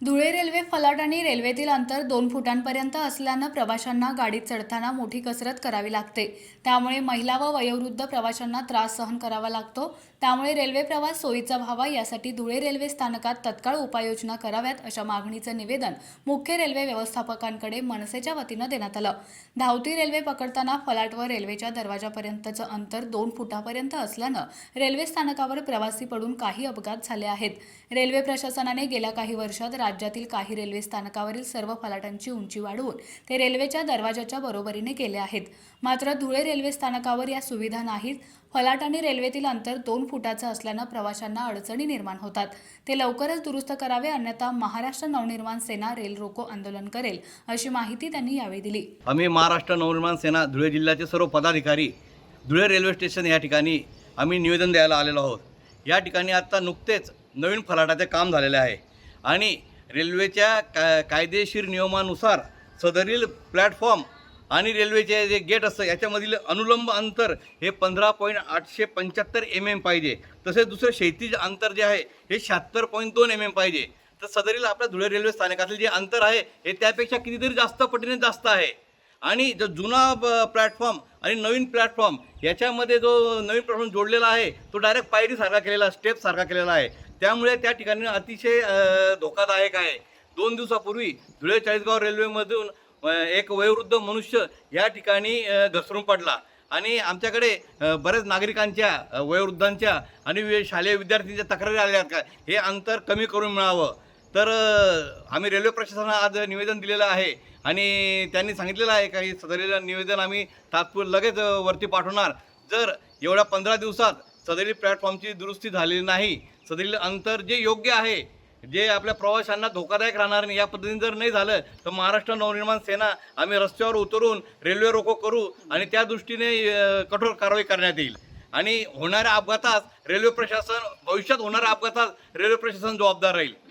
Dhule railway फलाट आणि रेल्वेतील अंतर दोन फुटांपर्यंत असल्यानं प्रवाशांना गाडीत चढताना मोठी कसरत करावी लागते. त्यामुळे महिला व वयोवृद्ध प्रवाशांना त्रास सहन करावा लागतो. त्यामुळे रेल्वे प्रवास सोयीचा व्हावा यासाठी धुळे रेल्वे स्थानकात तत्काळ उपाययोजना कराव्यात अशा मागणीचं निवेदन मुख्य रेल्वे व्यवस्थापकांकडे मनसेच्या वतीनं देण्यात आलं. धावती रेल्वे पकडताना फलाट व रेल्वेच्या दरवाजापर्यंतचं अंतर दोन फुटापर्यंत असल्यानं रेल्वे स्थानकावर प्रवासी पडून काही अपघात झाले आहेत. रेल्वे प्रशासनाने गेल्या काही वर्षात राज्यातील काही रेल्वे स्थानकावरील सर्व फलाटांची उंची वाढवून ते रेल्वेच्या दरवाजाच्या बरोबरीने केले आहेत. मात्र धुळे रेल्वे स्थानकावर या सुविधा नाहीत. फलाट आणि रेल्वेतील अंतर दोन फुटाचं असल्यानं प्रवाशांना अडचणी निर्माण होतात. ते लवकरच दुरुस्त करावे अन्यथा महाराष्ट्र नवनिर्माण सेना रेल रोको आंदोलन करेल अशी माहिती त्यांनी यावेळी दिली. आम्ही महाराष्ट्र नवनिर्माण सेना धुळे जिल्ह्याचे सर्व पदाधिकारी धुळे रेल्वे स्टेशन या ठिकाणी आम्ही निवेदन द्यायला आलेलो आहोत. या ठिकाणी आत्ता नुकतेच नवीन फलाटाचे काम झालेले आहे. आणि रेल्वेच्या का कायदेशीर नियमानुसार सदरील प्लॅटफॉर्म आणि रेल्वेचे जे गेट असतं याच्यामधील अनुलंब अंतर हे पंधरा पॉईंट आठशे पंच्याहत्तर एम एम पाहिजे. तसेच दुसरं क्षैतिज अंतर जे आहे हे शहात्तर पॉईंट दोन एम एम पाहिजे. तर सदरील आपल्या धुळे रेल्वे स्थानकातील जे अंतर आहे हे त्यापेक्षा कितीतरी जास्त पटीने जास्त आहे. आणि जो जुना प्लॅटफॉर्म आणि नवीन प्लॅटफॉर्म याच्यामध्ये जो नवीन प्लॅटफॉर्म जोडलेला आहे तो डायरेक्ट पायरीसारखा केलेला स्टेपसारखा केलेला आहे. त्यामुळे त्या ठिकाणी अतिशय धोकादायक आहे. दोन दिवसापूर्वी धुळे चाळीसगाव रेल्वेमधून एक वयोवृद्ध मनुष्य या ठिकाणी घसरून पडला. आणि आमच्याकडे बऱ्याच नागरिकांच्या वयोवृद्धांच्या आणि शालेय विद्यार्थ्यांच्या तक्रारी आल्या आहेत का? हे अंतर कमी करून मिळावं. तर आम्ही रेल्वे प्रशासनाला आज निवेदन दिलेलं आहे. आणि त्यांनी सांगितलेलं आहे काही हे निवेदन आम्ही तात्पुर लगेच वरती पाठवणार. जर एवढ्या पंधरा दिवसात सदरील प्लॅटफॉर्मची दुरुस्ती झालेली नाही. सदरील अंतर जे योग्य आहे जे आपल्या प्रवाशांना धोकादायक राहणार नाही या पद्धतीने जर नाही झालं तर महाराष्ट्र नवनिर्माण सेना आम्ही रस्त्यावर उतरून रेल्वे रोको करू आणि त्या दृष्टीने कठोर कारवाई करण्यात येईल. आणि होणाऱ्या अपघातात रेल्वे प्रशासन भविष्यात होणाऱ्या अपघातात रेल्वे प्रशासन जबाबदार राहील.